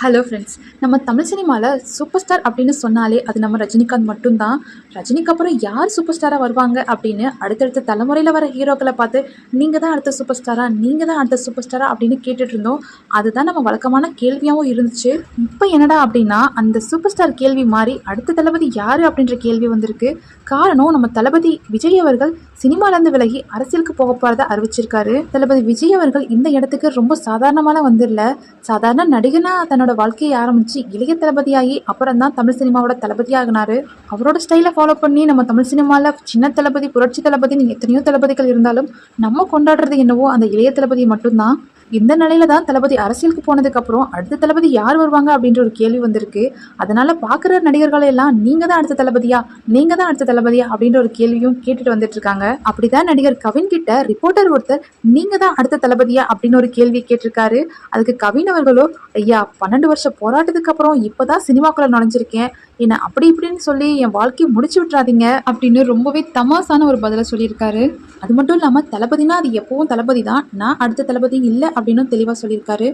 Hello friends நம்ம தமிழ் சினிமாவில் super star அப்படின்னு சொன்னாலே அது நம்ம ரஜினிகாந்த் மட்டும்தான். ரஜினிக்கு அப்புறம் யார் சூப்பர் ஸ்டாராக வருவாங்க அப்படின்னு அடுத்தடுத்த தலைமுறையில் வர ஹீரோக்களை பார்த்து நீங்கள் தான் அடுத்த சூப்பர் ஸ்டாராக நீங்கள் தான் அடுத்த சூப்பர் ஸ்டாராக அப்படின்னு கேட்டுட்டு இருந்தோம். அதுதான் நம்ம வழக்கமான கேள்வியாகவும் இருந்துச்சு. இப்போ என்னடா அப்படின்னா அந்த சூப்பர் ஸ்டார் கேள்வி மாறி அடுத்த தளபதி யார் அப்படின்ற கேள்வி வந்திருக்கு. காரணம் நம்ம தளபதி விஜய் அவர்கள் சினிமாலேருந்து விலகி அரசியலுக்கு போக போகிறத அறிவிச்சிருக்காரு. தளபதி விஜய் அவர்கள் இந்த இடத்துக்கு ரொம்ப சாதாரணமான வந்துடல சாதாரண நடிகனா தன்னோட வாழ்க்கையை ஆரம்பிச்சு இளைய தளபதியாகி அப்புறம் தான் தமிழ் சினிமாவோட தளபதி ஆகினாரு அவரோட ஸ்டைலை ஃபாலோ பண்ணி நம்ம தமிழ் சினிமாவில் சின்ன தளபதி புரட்சி தளபதின்னு எத்தனையோ தளபதிகள் இருந்தாலும் நம்ம கொண்டாடுறது என்னவோ அந்த இளைய தளபதி மட்டும்தான். இந்த நிலையில தான் தளபதி அரசியலுக்கு போனதுக்கு அப்புறம் அடுத்த தளபதி யார் வருவாங்க அப்படின்ற ஒரு கேள்வி வந்திருக்கு. அதனால பார்க்குற நடிகர்கள் எல்லாம் நீங்க தான் அடுத்த தளபதியா நீங்க தான் அடுத்த தளபதியா அப்படின்ற ஒரு கேள்வியும் கேட்டுட்டு வந்துட்டு இருக்காங்க. அப்படிதான் நடிகர் கவின் கிட்ட ரிப்போர்ட்டர் ஒருத்தர் நீங்க தான் அடுத்த தளபதியா அப்படின்னு ஒரு கேள்வி கேட்டிருக்காரு. அதுக்கு கவின் அவர்களோ ஐயா பன்னெண்டு வருஷம் போராட்டத்துக்கு அப்புறம் இப்பதான் சினிமாக்குள்ள நுழைஞ்சிருக்கேன். என்ன அப்படி இப்படின்னு சொல்லி என் வாழ்க்கையை முடிச்சு விட்றாதீங்க அப்படின்னு ரொம்பவே தமாசான ஒரு பதிலை சொல்லியிருக்காரு. அது மட்டும் இல்லாமல் தளபதினா அது எப்பவும் தளபதி தான். நான் அடுத்த தளபதி இல்லை அப்படின்னு தெளிவாக சொல்லியிருக்காரு.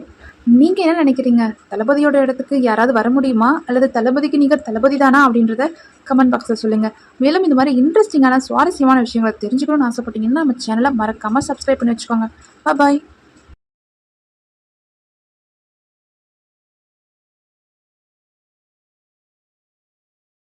நீங்கள் என்ன நினைக்கிறீங்க? தளபதியோட இடத்துக்கு யாராவது வர முடியுமா? அல்லது தளபதிக்கு நீங்கள் தளபதி தானா? அப்படின்றத கமெண்ட் பாக்ஸில் சொல்லுங்கள் மேலும் இந்த மாதிரி இன்ட்ரெஸ்டிங்கான சுவாரஸ்யமான விஷயங்களை தெரிஞ்சுக்கணும்னு ஆசைப்பட்டீங்கன்னா நம்ம சேனலை மறக்காமல் சப்ஸ்கிரைப் பண்ணி வச்சுக்கோங்க. பாய்